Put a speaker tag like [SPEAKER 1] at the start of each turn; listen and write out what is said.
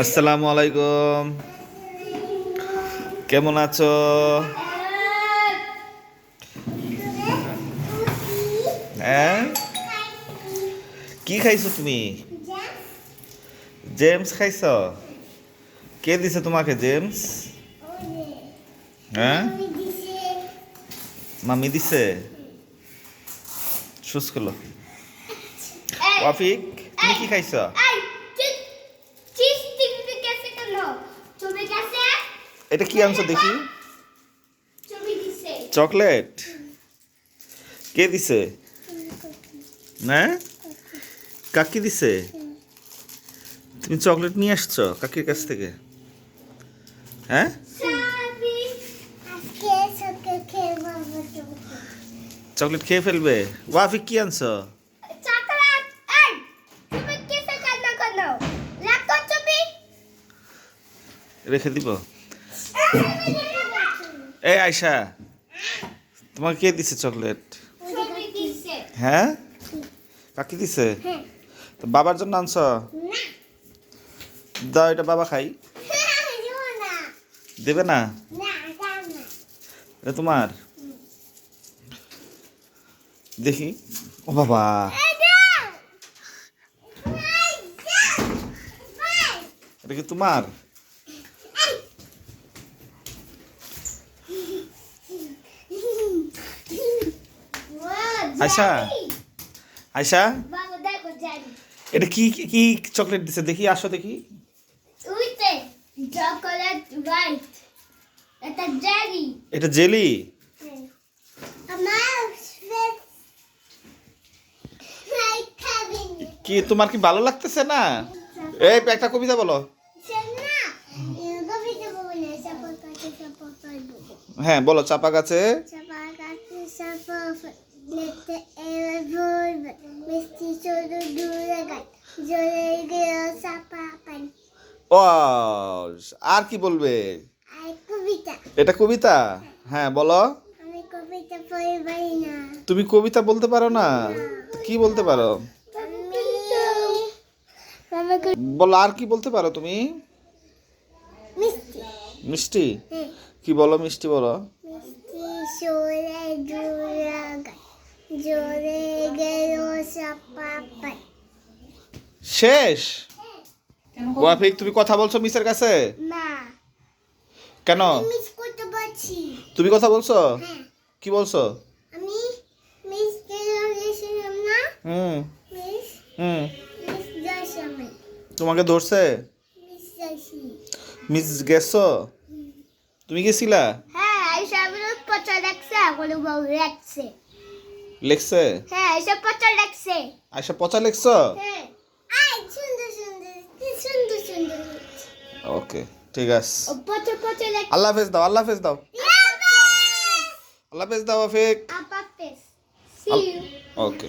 [SPEAKER 1] আসসালামু আলাইকুম। কেমন আছো? হ্যাঁ? কি খাইছো তুমি? জেমস খাইছ? কে দিছে তোমাকে জেমস? হ্যাঁ? মামি দিছে? করল ওয়াফিক তুমি কি খাইছ? এটা কি আনছো দেখি? চকলেট কে দিছে? না? কাকি দিছে? তুমি চকলেট নিয়ে আসছো কাকির কাছ থেকে? হ্যাঁ? চকলেট খেয়ে ফেলবে। ওয়াফিক কি আনছো? রেখে দিব। এই আয়শা তোমাকে কে দিছে চকলেট? হ্যাঁ? কাকি দিছে? তো বাবার জন্য আনছ? দাও এটা বাবা খাই। দেবে না? এটা তোমার? দেখি। ও বাবা। এটা কি তোমার? আয়শা? আয়শা?
[SPEAKER 2] বাবা দেখো জানি
[SPEAKER 1] এটা কি কি- কি চকলেট দিছে? দেখি আসো দেখি।
[SPEAKER 2] চকলেট হোয়াইট এটা জেলি
[SPEAKER 1] এটা জেলি কি তোমার কি ভালো লাগতেছে না? এই একটা কবিতা বলো। হ্যাঁ বলো চাপা গাছে
[SPEAKER 2] মিষ্টি শুধু দূরে গাছ জ্বলে গেল চাপা পান
[SPEAKER 1] ও আর কি বলবে?
[SPEAKER 2] কবিতা।
[SPEAKER 1] এটা কবিতা? হ্যাঁ বলো।
[SPEAKER 2] আমি কবিতা পারি না।
[SPEAKER 1] তুমি কবিতা বলতে পারো না? কি বলতে পারো? বলো আর কি বলতে পারো তুমি?
[SPEAKER 2] মিষ্টি।
[SPEAKER 1] মিষ্টি?
[SPEAKER 2] হ্যাঁ।
[SPEAKER 1] কি বলো মিষ্টি বলো।
[SPEAKER 2] মিষ্টি সরে দূরে গেল
[SPEAKER 1] শেষ? ওয়াফিক তুমি কথা বলছো মিসের কাছে?
[SPEAKER 2] না
[SPEAKER 1] কেন?
[SPEAKER 2] মিস করতে পারছি
[SPEAKER 1] তুমি কথা বলছো?
[SPEAKER 2] হ্যাঁ।
[SPEAKER 1] কি বলছো?
[SPEAKER 2] আমি মিস না?
[SPEAKER 1] হুম।
[SPEAKER 2] মিস?
[SPEAKER 1] হুম। তোমাকে ধরছে?
[SPEAKER 2] মিস
[SPEAKER 1] গেছো। তুমি গেছিলা?
[SPEAKER 2] হ্যাঁ পচা লাগছে বলে বউ
[SPEAKER 1] লেখছে?
[SPEAKER 2] হ্যাঁ এসব পচা লেখছে।
[SPEAKER 1] আয়সা পচা লেখছো?
[SPEAKER 2] হ্যাঁ। আই সুন্দর সুন্দর কি সুন্দর সুন্দর
[SPEAKER 1] ওকে ঠিক আছে।
[SPEAKER 2] ও পচা পচা লেখ
[SPEAKER 1] আল্লাহ হাফেজ দাও আল্লাহ হাফেজ দাও। আল্লাহ হাফেজ! দাও আফিক
[SPEAKER 2] সি ইউ
[SPEAKER 1] ওকে।